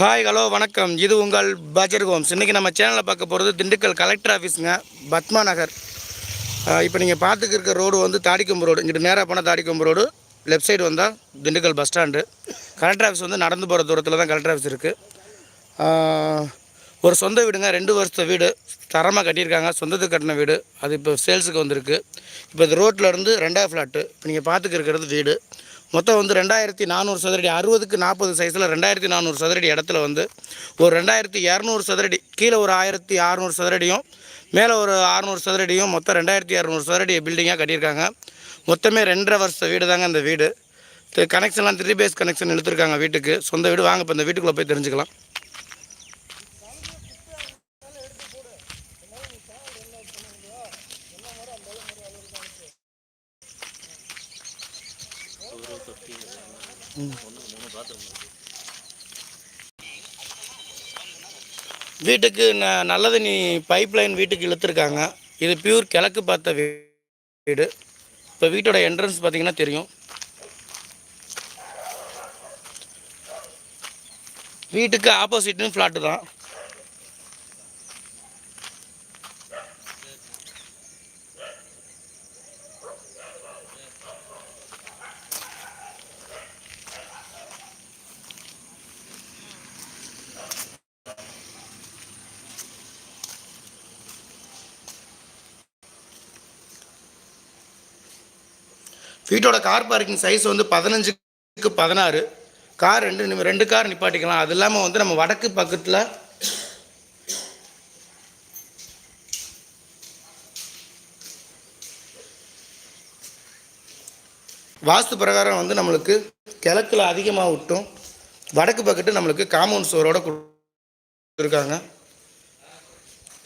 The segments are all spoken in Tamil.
ஹாய் ஹலோ வணக்கம். இது உங்கள் பஜர் ஹோம்ஸ். இன்றைக்கி நம்ம சேனலில் பார்க்க போகிறது திண்டுக்கல் கலெக்டர் ஆஃபீஸுங்க பத்மா நகர். இப்போ நீங்கள் பார்த்துக்கு இருக்க ரோடு வந்து தாடிக்கொம்பு ரோடு இங்கிட்டு நேராக போனால் தாடிக்கொம்பு ரோடு லெஃப்ட் சைடு வந்தால் Dindigul bus stand collector office வந்து நடந்து போகிற தூரத்தில் தான் கலெக்டர் ஆஃபீஸ் இருக்குது ஒரு சொந்த வீடுங்க ரெண்டு வருஷத்து வீடு. தரமாக கட்டியிருக்காங்க சொந்தத்துக்கு கட்டின வீடு. அது இப்போ சேல்ஸுக்கு வந்திருக்கு. இப்போ இந்த ரோட்டில் இருந்து ரெண்டாவது ஃப்ளாட்டு இப்போ நீங்கள் பார்த்துக்கு இருக்கிறது வீடு. மொத்தம் வந்து ரெண்டாயிரத்தி நானூறு சதுரடி அறுபதுக்கு நாற்பது சைஸில் ரெண்டாயிரத்தி நானூறு சதுரடி இடத்துல வந்து ஒரு ரெண்டாயிரத்தி இரநூறு சதுரடி கீழே ஒரு ஆயிரத்தி அறநூறு சதுரடியும் மேலே ஒரு அறநூறு சதுரடியும் மொத்தம் ரெண்டாயிரத்தி இரநூறு சதுரடி பில்டிங்காக கட்டியிருக்காங்க. மொத்தமே ரெண்டரை வருஷ வீடு தாங்க இந்த வீடு. கனெக்ஷன்லாம் த்ரீ பேஸ் கனெக்ஷன் எடுத்திருக்காங்க வீட்டுக்கு. சொந்த வீடு வாங்க இப்போ இந்த வீட்டுக்குள்ளே போய் தெரிஞ்சுக்கலாம். வீட்டுக்கு ந நல்ல தண்ணி பைப் லைன் வீட்டுக்கு இழுத்துருக்காங்க. இது பியூர் கிழக்கு பார்த்த வீ- வீடு. இப்போ வீட்டோட என்ட்ரன்ஸ் பார்த்தீங்கன்னா தெரியும். வீட்டுக்கு ஆப்போசிட்னு ஃப்ளாட்டு தான். வீட்டோட கார் பார்க்கிங் சைஸ் வந்து பதினஞ்சுக்கு பதினாறு. கார் ரெண்டு ரெண்டு கார் நிப்பாட்டிக்கலாம். அது இல்லாமல் வந்து நம்ம வடக்கு பக்கத்தில் வாஸ்து பிரகாரம் வந்து நம்மளுக்கு கிழக்கில் அதிகமாக விட்டும் வடக்கு பக்கத்து நம்மளுக்கு காம்பவுண்ட் சுவரோட கொடுத்துருக்காங்க.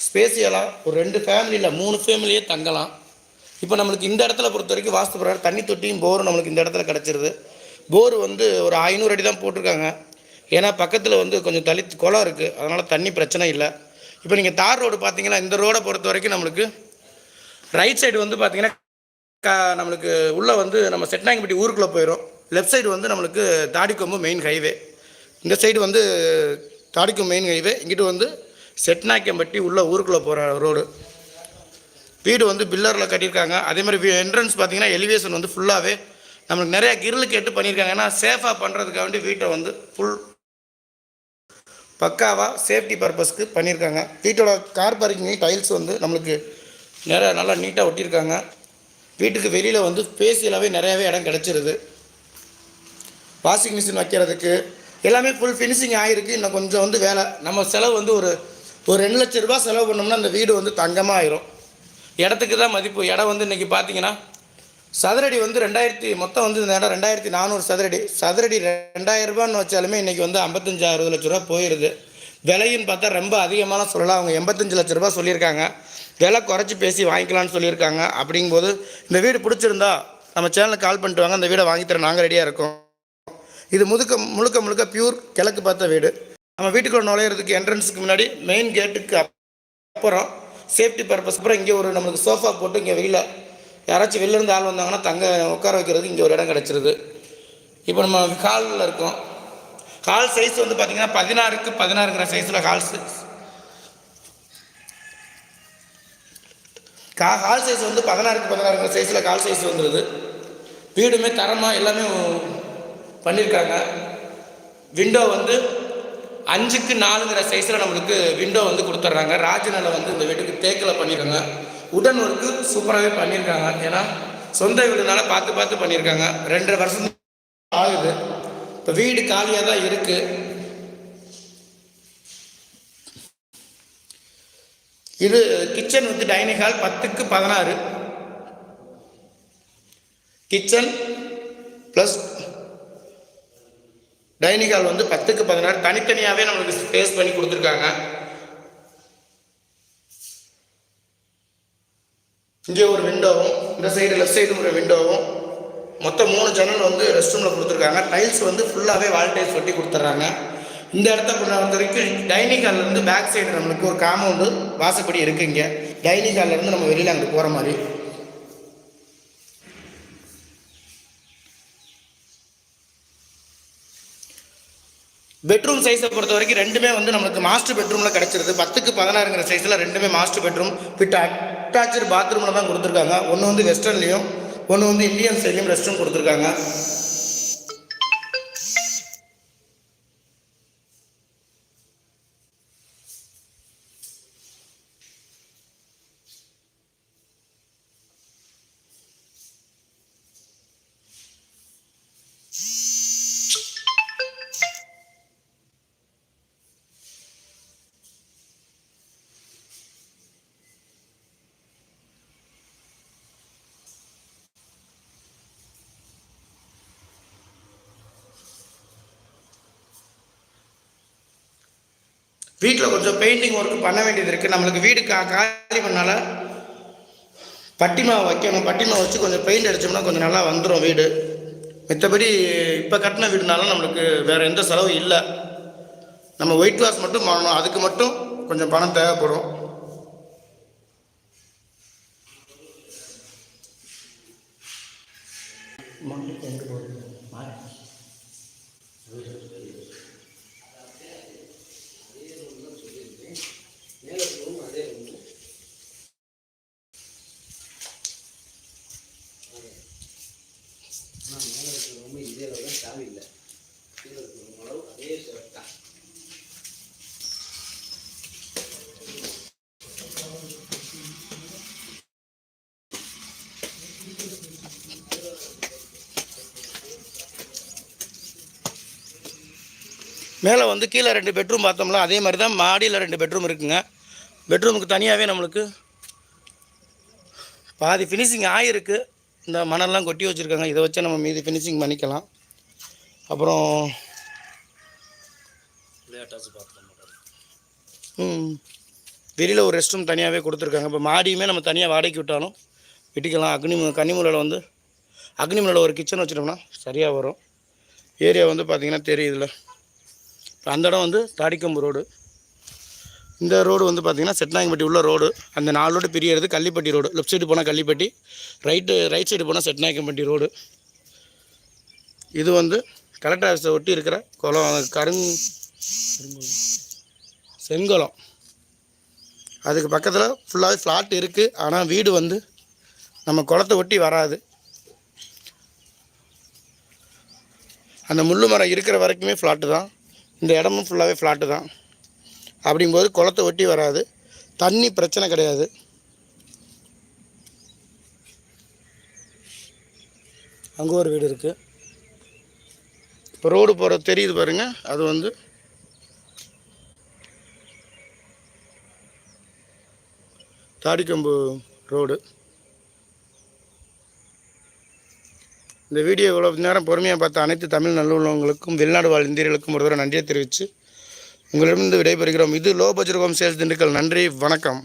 ஸ்பேசியலாக ஒரு ரெண்டு ஃபேமிலியில் மூணு ஃபேமிலியே தங்கலாம். இப்போ நம்மளுக்கு இந்த இடத்துல பொறுத்த வரைக்கும் வாஸ்து பிரகாரம் தண்ணி தொட்டியும் போரும் நம்மளுக்கு இந்த இடத்துல கிடச்சிருது. போர் வந்து ஒரு ஐநூறு அடி தான் போட்டிருக்காங்க. ஏன்னா பக்கத்தில் வந்து கொஞ்சம் தளி குளம் இருக்குது அதனால் தண்ணி பிரச்சனை இல்லை. இப்போ நீங்கள் தார் ரோடு பார்த்தீங்கன்னா இந்த ரோடை பொறுத்த வரைக்கும் நம்மளுக்கு ரைட் சைடு வந்து பார்த்தீங்கன்னா நம்மளுக்கு உள்ளே வந்து நம்ம செட்னாங்கப்பட்டி ஊருக்குள்ளே போயிடும் லெஃப்ட் சைடு வந்து நம்மளுக்கு தாடிக்கொம்பு மெயின் ஹைவே இந்த சைடு வந்து தாடிக்கொம்பு மெயின் ஹைவே இங்கிட்டு வந்து செட்நாயக்கம்பட்டி உள்ள ஊருக்குள்ளே போகிற ரோடு வீடு வந்து பில்லரில் கட்டியிருக்காங்க. அதே மாதிரி என்ட்ரன்ஸ் பார்த்தீங்கன்னா எலிவேஷன் வந்து ஃபுல்லாகவே நம்மளுக்கு நிறையா கிரில் கேட்டு பண்ணியிருக்காங்க. ஏன்னா சேஃபாக பண்ணுறதுக்காக வேண்டி வீட்டை வந்து ஃபுல் பக்காவாக சேஃப்டி பர்பஸ்க்கு பண்ணியிருக்காங்க. வீட்டோட கார் பார்க்கிங் டைல்ஸ் வந்து நம்மளுக்கு நிறையா நல்லா நீட்டாக ஒட்டியிருக்காங்க. வீட்டுக்கு வெளியில் வந்து ஃபேஷியலாகவே நிறையாவே இடம் கிடச்சிருது. வாஷிங் மிஷின் வைக்கிறதுக்கு எல்லாமே ஃபுல் ஃபினிஷிங் ஆகிருக்கு இன்னும் கொஞ்சம் வந்து வேலை. நம்ம செலவு வந்து ஒரு ஒரு ரெண்டு லட்ச ரூபா செலவு பண்ணோம்னா அந்த வீடு வந்து தங்கமாக ஆயிரும் இடத்துக்கு தான் மதிப்பு. இடம் வந்து இன்றைக்கி பார்த்தீங்கன்னா சதுரடி வந்து ரெண்டாயிரத்தி மொத்தம் வந்து இந்த இடம் ரெண்டாயிரத்தி நானூறு சதுரடி. சதுரடி ரெண்டாயிரரூபான்னு வச்சாலுமே இன்றைக்கி வந்து ஐம்பத்தஞ்சு அறுபது லட்ச ரூபா போயிடுது விலையும் பார்த்தா ரொம்ப அதிகமான சொல்லலாம் அவங்க எண்பத்தஞ்சு லட்ச ரூபா சொல்லியிருக்காங்க. விலை குறைச்சி பேசி வாங்கிக்கலாம்னு சொல்லியிருக்காங்க. அப்படிங்கும்போது இந்த வீடு பிடிச்சிருந்தா நம்ம சேனலுக்கு கால் பண்ணிட்டு வாங்க. அந்த வீடை வாங்கித்தர நாங்கள் ரெடியாக இருக்கோம். இது முழுக்க முழுக்க முழுக்க பியூர் கிழக்கு பார்த்த வீடு. நம்ம வீட்டுக்குள்ளே நுழையிறதுக்கு என்ட்ரன்ஸுக்கு முன்னாடி மெயின் கேட்டுக்கு அப்புறம் சேஃப்டி பர்பஸ் அப்புறம் இங்கே ஒரு நம்மளுக்கு சோஃபா போட்டு இங்கே வெளியில் யாராச்சும் வெளிலேருந்து ஆள் வந்தாங்கன்னா தங்க உட்கார வைக்கிறதுக்கு இங்கே ஒரு இடம் கிடச்சிருது. இப்போ நம்ம காலில் இருக்கோம். கால் சைஸ் வந்து பார்த்திங்கன்னா பதினாறுக்கு பதினாறுங்கிற சைஸில் கால் சைஸ் கா கால் சைஸ் வந்து பதினாறுக்கு பதினாறுங்கிற சைஸில் கால் சைஸ் வந்துடுது வீடுமே தரமாக எல்லாமே பண்ணியிருக்காங்க விண்டோ வந்து அஞ்சுக்கு நாலுங்கிற சைஸில் நம்மளுக்கு விண்டோ வந்து கொடுத்துட்றாங்க. ராஜநிலை வந்து இந்த வீட்டுக்கு தேக்கில் பண்ணியிருக்காங்க உடன் ஒர்க்கு சூப்பராகவே பண்ணியிருக்காங்க ஏன்னா சொந்த வீடுனால பார்த்து பார்த்து பண்ணியிருக்காங்க ரெண்டரை வருஷம் ஆகுது. இப்போ வீடு காலியாக தான் இருக்குது இது கிச்சன் வந்து டைனிங் ஹால் பத்துக்கு பதினாறு. கிச்சன் ப்ளஸ் டைனிங் ஹால் வந்து பத்துக்கு பதினாறு தனித்தனியாகவே நம்மளுக்கு ஸ்பேஸ் பண்ணி கொடுத்துருக்காங்க. இங்கே ஒரு விண்டோவும் இந்த சைடு லெஃப்ட் சைடு ஒரு விண்டோவும் மொத்தம் மூணு ஜன்னல் வந்து ரெஸ்ட் ரூமில் கொடுத்துருக்காங்க. டைல்ஸ் வந்து ஃபுல்லாகவே வால் டைல்ஸ் ஒட்டி கொடுத்துட்றாங்க இந்த இடத்த பொறுத்த வரைக்கும் டைனிங் ஹால்லேருந்து பேக் சைடு நம்மளுக்கு ஒரு காம்பவுண்டு வாசப்படி இருக்குது இங்கே. டைனிங் ஹால்லேருந்து நம்ம வெளியில் அங்கே போகிற மாதிரி. பெட்ரூம் சைஸை பொறுத்த வரைக்கும் ரெண்டுமே வந்து நம்மளுக்கு மாஸ்டர் பெட்ரூமில் கிடச்சிருது. பத்துக்கு பதினாறுங்கிற சைஸில் ரெண்டுமே மாஸ்டர் பெட்ரூம் வித் அட்டாச்சு பாத்ரூமில் தான் கொடுத்துருக்காங்க. ஒன்று வந்து வெஸ்டர்ன்லேயும் ஒன்று வந்து இந்தியன் சைட்லேயும் ரெஸ்ட் ரூம் கொடுத்துருக்காங்க. வீட்டில் கொஞ்சம் பெயிண்டிங் ஒர்க் பண்ண வேண்டியது இருக்குது நம்மளுக்கு வீடு கா காலி பண்ணால பட்டிமா வைக்கணும். பட்டிமா வச்சு கொஞ்சம் பெயிண்ட் அடித்தோம்னா கொஞ்சம் நல்லா வந்துடும் வீடு. மித்தபடி இப்போ கட்டின வீடுனாலும் நம்மளுக்கு வேறு எந்த செலவும் இல்லை. நம்ம ஒயிட் வாஷ் மட்டும் பண்ணணும். அதுக்கு மட்டும் கொஞ்சம் பணம் தேவைப்படும். மேலே வந்து கீழே ரெண்டு பெட்ரூம் பார்த்தோம்னா அதே மாதிரி தான் மாடியில் ரெண்டு பெட்ரூம் இருக்குங்க. பெட்ரூமுக்கு தனியாகவே நம்மளுக்கு பாதி ஃபினிஷிங் ஆகிருக்கு இந்த மணல்லாம் கொட்டி வச்சுருக்காங்க. இதை வச்சு நம்ம மீதி ஃபினிஷிங் பண்ணிக்கலாம். அப்புறம் ம் வெளியில் ஒரு ரெஸ்ட் ரூம் தனியாகவே கொடுத்துருக்காங்க. இப்போ மாடியுமே நம்ம தனியாக வாடகைக்கு விட்டாலும் விட்டுக்கலாம். அக்னி கன்னிமூலையில் வந்து அக்னிமூலையில் ஒரு கிச்சன் வச்சிட்டோம்னா சரியாக வரும். ஏரியா வந்து பார்த்திங்கன்னா தெரியுதுல்ல. அந்த இடம் வந்து தாடிக்கம்பு ரோடு. இந்த ரோடு வந்து பார்த்திங்கன்னா செட்நாயக்கம்பட்டி உள்ள ரோடு. அந்த நாலு ரோடு பிரியறது கள்ளிப்பட்டி ரோடு. லெஃப்ட் சைடு போனால் கள்ளிப்பட்டி ரைட்டு ரைட் சைடு போனால் செட்நாயக்கம்பட்டி ரோடு. இது வந்து கலெக்டர் ஆஃபீஸை ஒட்டி இருக்கிற குளம் கருங் செங்குளம். அதுக்கு பக்கத்தில் ஃபுல்லாகவே ஃப்ளாட் இருக்குது ஆனால் வீடு வந்து நம்ம குளத்தை ஒட்டி வராது. அந்த முள்ளு மரம் இருக்கிற வரைக்குமே ஃப்ளாட்டு தான். இந்த இடமும் ஃபுல்லாகவே ஃப்ளாட்டு தான். அப்படிங்கும்போது குளத்தை ஒட்டி வராது. தண்ணி பிரச்சனை கிடையாது. அங்கே ஒரு வீடு இருக்குது இப்போ ரோடு போகிற தெரியுது பாருங்கள் அது வந்து தாடிக்கம்பு ரோடு இந்த வீடியோ இவ்வளோ நேரம் பொறுமையாக பார்த்த அனைத்து தமிழ் நல்லுள்ளவங்களுக்கும் வெளிநாடு வாழ் இந்தியர்களுக்கும் ஒரு தடவை நன்றியை தெரிவித்து உங்களிடமிருந்து விடைபெறுகிறோம். இது low budget home sales Dindigul. நன்றி. வணக்கம்.